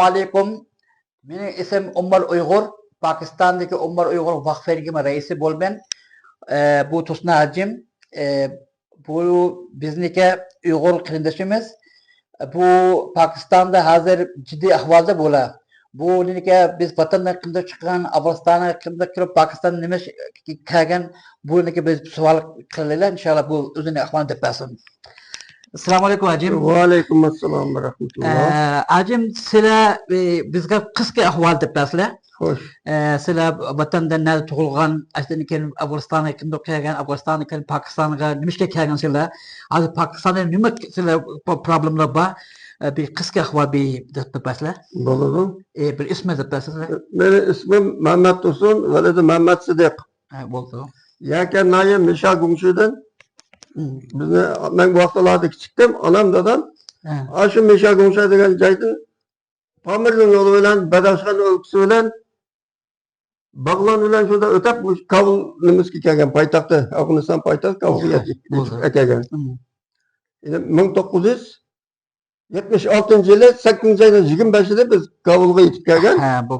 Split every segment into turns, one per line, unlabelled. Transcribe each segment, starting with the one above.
Alaikum. Benim isim Umar Uygur. Pakistan'daki Umar Uygur Vakfı reisi bol ben. Ee, bu Tusna Hacim. Ee, bu bizniki Uygur kardeşimiz. Bu Pakistan'da hazır ciddi ahvalda bola. Bu nike biz vatan hakkında çıkan, Afganistan hakkında kirip Pakistan nime kagen bu nike biz sual kılıyla inşallah bu özünü ahvalını tepesın. Assalamu alaikum Hacim.
Vaalaykum assalam ve rahmetullah.
Ee, Hacim sila e, bizga qisqa ahval tepesler.
Hoş.
sizlar vatanda nada tug'ilgan aslan keyin afg'onistonga kimda kelgan afg'onistonga keyin pokistonga nimashga kelgan sizlar hozir pokistonda nima sizlar problemlar bor بالقسكة هو بالباسلة بالضبط
إيه
بالاسم ذا باسلة
من اسمim Mehmet Tosun ولد Mehmet Sıdık
bo'ldi
yakan nayi misha gumshudan bizni men vaqtlarda kichikdim onam dadam ana shu misha gumsha degan joydan pomirning yo'li bilan badavshan o'lkasi bilan bag'lon bilan shunda o'tab kabul nimasiga kelgan poytaxti afg'oniston
poytaxti
kabulga
kelgan
ming to'qqiz yuz 76-yili 8-yili 25-da biz
qovulga yetib
kelgan.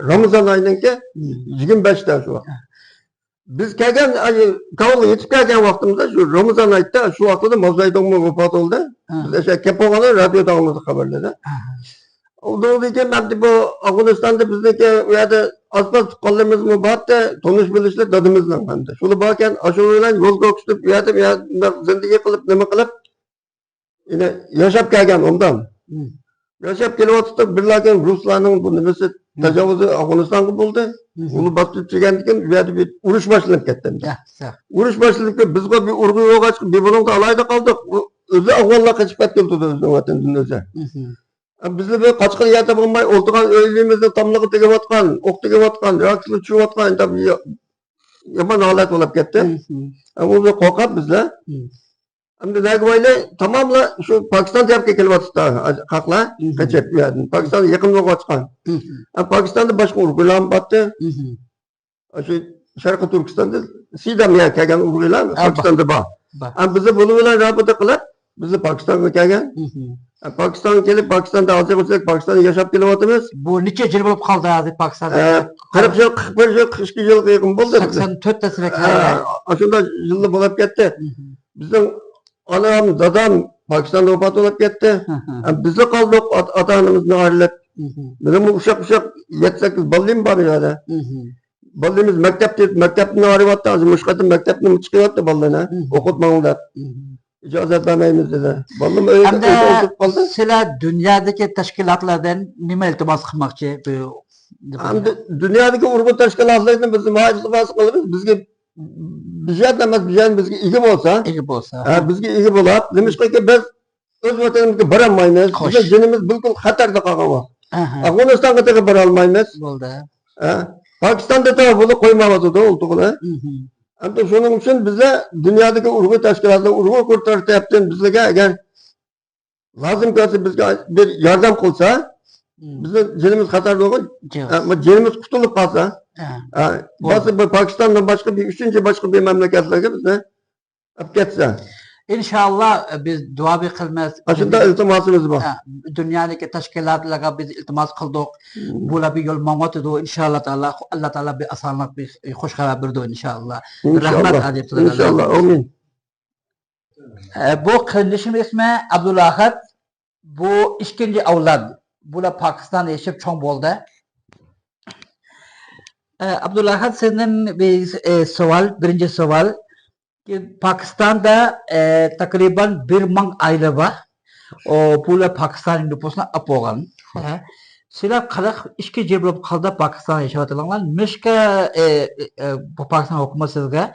Ramazon
oyiningki
25-dasi bor. Biz kelgan qovulga yetib kelgan vaqtimizda shu Ramazon oyida shu vaqtda Mozaydonmi vafot
bo'ldi.
Biz o'sha kelib
radioda
xabarladi. Oldurdaki ben bu Afganistan'da bizdeki yerde aspas tukallarımız mübahatte tanış bilişle dadımızla bende. Şunu bakken aşırıyla yol kokuşturup yerde zindagi qilib nima qilib yine yaşap kelgan ondan.
Hı.
Yaşap gelip oturup bir lakin Ruslarının bu
hı,
Onu bastıp çıkandıkken bir yerde bir uruş başlanıp gitti.
ya, sağ.
Uruş başladıkta bizga bir urgu yok açık bir bunun da alayda kaldık. O- Özü Afganlar kaçıp ketken tutu özünün vatanının özü.
Hı, hı.
Bizde bir kaçkın yerde bulmay, oltuğan öylüğümüzde tamlığı tegip atkan, ok tegip atkan, reaksiyonu çuv atkan, tabi ya, yaman halet olup
Hı,
gitti.
hı.
Ama o da korkak bizle.
Hı.
Hem de ne böyle tamamla şu Pakistan. Pakistan'da yakınlık açkan.
Hı, hı.
Hem Pakistan'da başka urgulan battı.
Hı, hı.
Şu Şarkı Türkistan'da Sidam ya kelgen urgulan
bak.
Pakistan'da var.
Bak.
Hem bizi bunu bilen rabıta kılıp, bizi Pakistan'a kelgen.
Hı, hı.
Hem Pakistan'a gelip Pakistan'da azıcık olsak Pakistan'da yaşap gelip atımız.
bu necha yil bo'lib qoldi hozir pokistonda
Ee, 40 yıl, 41 yıl, 42 yıl yakın buldu. bize.
sakson to'rttasida
Ee,
kelgan
aslında yıllı bulup anam, dadam Pakistan'da vefat olup gitti. Yani biz de kaldık at, ata anamızın ailesi.
Hı, hı.
Benim uşak uşak 7-8 ballim var yani. Ballimiz mektepte, mektepten arıvattı. Az muşkatın mektepten çıkıyordu ballına.
Hı.
Okutmanlar.
Hı, hı.
İcazet vermeyimiz dedi. Ballim öyle, oturup kaldı.
sizlar dunyodagi tashkilotlardan nima iltimos qilmoqchi bu
Hem de dünyadaki urgu teşkilatlarının bizim hacısı vasıkalarımız bizge bir demez bir şey bizge ilgim olsa
egi bo'lsa
ha, bizge ilgi bulup demiş ki biz öz vatanımızga baramayız.
Hoş.
Bizim canımız bilkul xatarda kalgan.
Aha,
Afganistan'a da baramayız.
bo'ldi
Ha. Pakistan'da da bunu koymamadı da oldu bunu.
Hı, hı.
Hem de şunun için bize dünyadaki urgu teşkilatı urgu kurtarışı yaptığın bizlere eğer lazım kalsa bizge bir yardım kılsa
Hı.
bizim canımız xatarda olgun
Yo'q.
ama canımız kutulup kalsa
Ha,
bazı bu Pakistan'dan başka bir üçüncü başka bir memleketlerge bize hep geçse.
inshaalloh biz duo bir qilmas
Aslında iltimasımız var.
Ha, dunyodagi tashkilotlarga biz iltimos qildik bular bir yo'l mamotidi inshaalloh taolo alloh taolo bir osonlik bir xush xabar berdi
İnşallah.
adib
İnşallah. Amin.
Ee, bu kardeşim ismi Abdulahad. Bu ikinci avlad. Bular Pakistonda yashab cho'ng bo'ldi. Ee, Abdulahad senden bir e, savol, birinci savol. Ki Pakistan'da e, takriban bir ming aile var. O bular Pakistan nüfusuna ap bo'lgan. Ha. Sizlar qanaqa ishga jeb bo'lib qoldi Pakistonda yashayotganlar? Nishga e, e, bu Pakiston hukumati sizga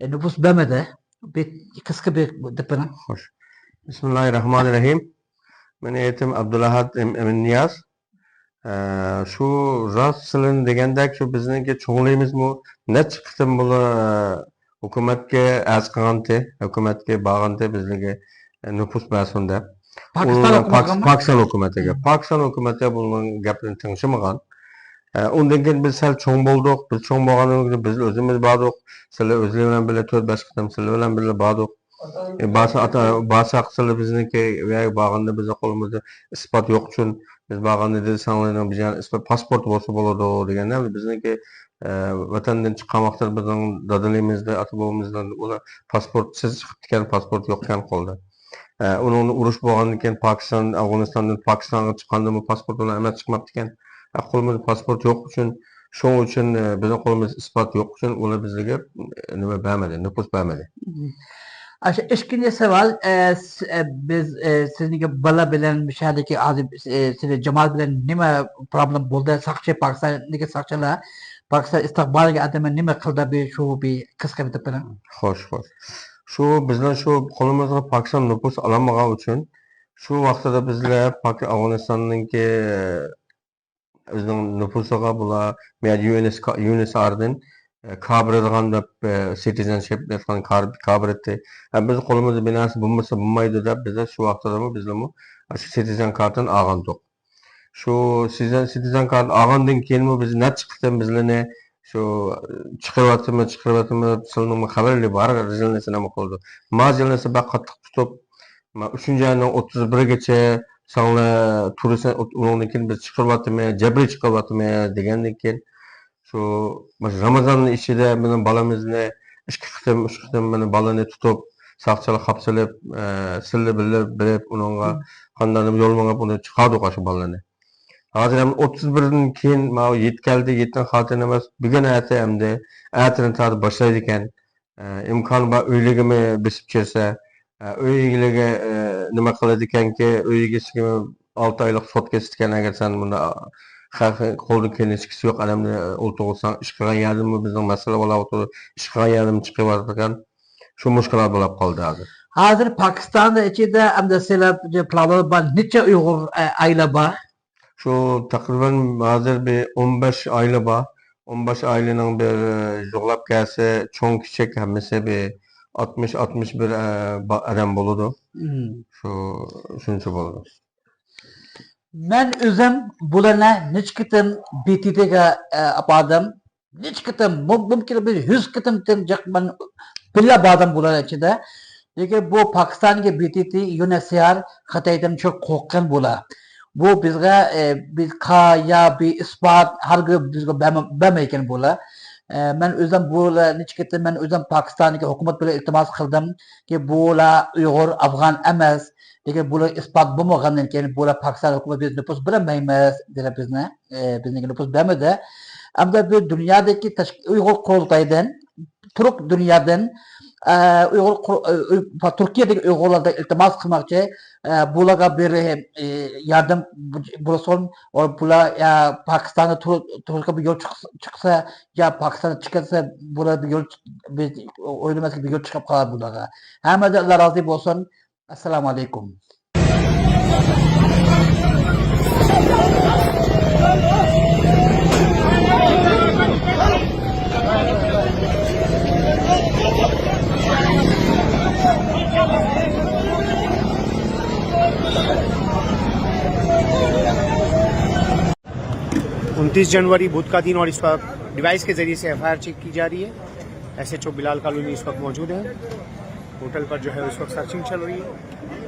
e, nüfus bermadi? Bir qisqa bir deb bering.
Bismillahirrahmanirrahim. Men etim Abdulahad Em- Emin Niyaz. shu rost silin deganda shu bizniki cho'nglaymizmi necha qitim bula hukumatga arz qilgandi hukumatga borgandi bizniki e, nupus
masun deb
pokiston hukumatiga pokiston hukumati buning gapini tinglishmagan undan keyin biz sal cho'ng bo'ldik biz cho'ng bo'lgandan keyin biz o'zimiz bordik sizlar o'zlar bilan birga to'rt besh qitim sizlar bilan birga bordik basa ata basa bizniki borganda bizni qo'limizda isbot yo'q uchun biz bağında dedi sanılan biz pasport bo'lsa bo'ladi deganda bizniki e, vatandan vatandan vaqtda bizning dadaligimizda ota bobomizdan ular pasportsiz chiqib ketgan pasport yo'qkan qoldi. E, Qo'lda uni urush bo'lgandan keyin pokiston afg'onistondan pokistonga chiqqanda bu pasport ular emas chiqmabdi ekan e, qo'limizda pasport yo'q uchun shuning uchun bizni qo'limizda isbot yo'q uchun ular bizga nima bermadi nupus bermadi
Seval e, s- e, biz e, sizinki bala bilen müşahedeki azim e, sizi Cemal bilen nime problem buldu sakçı Pakistan'daki sakçılar Pakistan istikbaliga adama nima qildi bir şu bir kısa bir bilen.
Xo'sh, xo'sh. Shu bizlar shu qo'limizga Pokiston nupus olmagan uchun shu vaqtida bizlar Afg'onistonniki o'zining nupusiga bular UNSRdan e, citizenship deyotgan kabir etdi. Ha, biz qo'limizda bir narsa bo'lmasa bo'lmaydi deb bizlar shu vaqtida bizlarmi shu citizen kartini olgandik. Shu citizen citizen kart olgandan keyinmi biz necha qitim bizlarni shu chiqyaptimi silnimi xabarli bor nima qildi ma zilnasi baq qattiq tutib uchinchi ayning o'ttiz birigacha sanla turisan undan keyin biz chiqyaptimi jabri chiqyaptimi degandan keyin shu ramazonni ichida meni bolamizni ikki qitim uch qitim meni bolani tutib saqchilar qapsilib silli bilib bilib unga qanday yo'l mangab uni chiqardik shu bolani hozir ham o'ttiz birdan keyin mana yetkazdi yetgan xotin emas bugun ati hamda atini tortib boshlaydi ekan imkon bor uyligimi bisib kelsa uy egiga nima qiladi ekanki uy egasiga olti oylik sot kesdi ekan agar san buni qo'ldan kelgan hechkisi yo'q odamni o'ltirsan ish qilgan yerdimi bizning masala bo'lyapti ish qilgan yerdim chiqyapti ekan shu mushkulot bo'lib qoldi hozir
Hazır Pakistan'da içinde amda sizlar planlar var. Neçe Uygur e, aile var?
Şu takriben hozir bir 15 aile bor. 15 ailenin bir yig'lab kelsa cho'ng kichik hammasi bir 60 61 e, odam bo'ladi.
Hmm.
Shu shuncha bo'ladi.
Ben özüm bulana neç kıtım BTT'ga e, apadım. Neç kıtım, mümkün bir yüz kıtım tüm ben billa bağdım bulana içinde. Çünkü bu Pakistan'daki BTT, UNHCR Hatay'dan çok korkan bula. Bu bizge e, bir ka ya bir ispat her gün bizge bemeyken bula. E, ben özüm bula neç kıtım ben özüm Pakistan'daki hükümet bile iltimas kıldım ki bula Uyghur, Afgan emas. Lekin bular isbot bo'lmagandan keyin bular pokiston hukumati biz nupus bermaymiz dedilar bizni bizniki nupus bermadi hamda bu dunyodagi uyg'ur qurultaydan turk dunyodan uyg'ur turkiyadagi uyg'urlarda iltimos qilmoqchi bularga bir yordam bo'lsin bular tur- turkga bir yo'l chiqsa- yo pokistonda chiqarsa bular bir yo'l o'ylamaslik bir yo'l chiqib qoladi bularga hammadan alloh rozi bo'lsin assalomu alaykum
उनतीस जनवरी बुध का दिन और इस वक्त डिवाइस के ज़रिए से F check की जा रही है। S H O Bilal colony इस वक्त मौजूद है। होटल पर जो है उस वक्त सर्चिंग चल रही है।